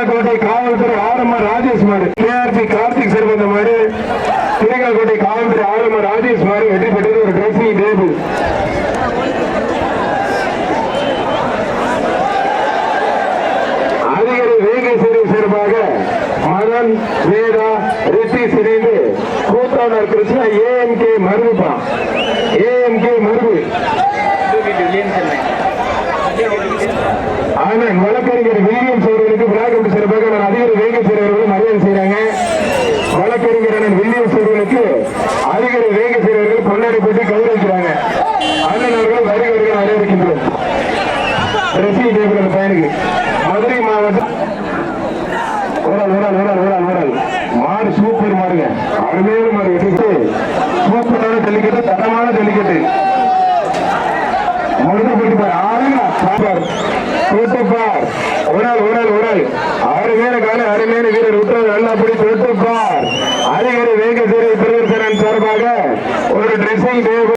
கோட்டை காவல்துறை ஆரம்ப ராஜேஷ் மாடு கேஆர்பி கார்த்திக் சார் வந்த மாதிரி திருக்காக்கோட்டை காவல்துறை ஆரம்ப ராஜேஷ் மாடு வெற்றி பெற்றது ஒரு ட்ரெஸ்ஸிங் டேபிள் அதிகாரி வேகேஸ்வரி சார்பாக மதன் வேதா ரிஷி இணைந்து கூத்தாளர் கிருஷ்ணா ஏஎம்கே மருதுப்பா. ஏஎம்கே மருது. ஆனந்த் வழக்கறிஞர் வில்லியம்ஸ் அவர்களுக்கு அண்ணன் அவர்களுக்கு அதிகாரி வேகேஸ்வரி அவர்கள் பொன்னாடி போட்டு கௌரவிக்கிறாங்க அண்ணன் அவர்கள் வருகிறவர்கள் வரவேற்கின்றோம். ரசிகை மதுரை மாவட்டம் மாடு சூப்பர் மாடுங்க. அருமையான மாடு. வெட்டிட்டு சூப்பரான ஜல்லிக்கட்டு தரமான ஜல்லிக்கட்டு. முடிந்து போட்டு பார். ஆளுங்க பாப்பார் போட்டு பார். ஓடால் ஓடால் அருமையான கால அருமையான வீரர். விட்டு நல்லா அப்படி பார் அதிகாரி வேக சேரை பெருவர் சார்பாக ஒரு ட்ரெஸ்ஸிங் டேபிள்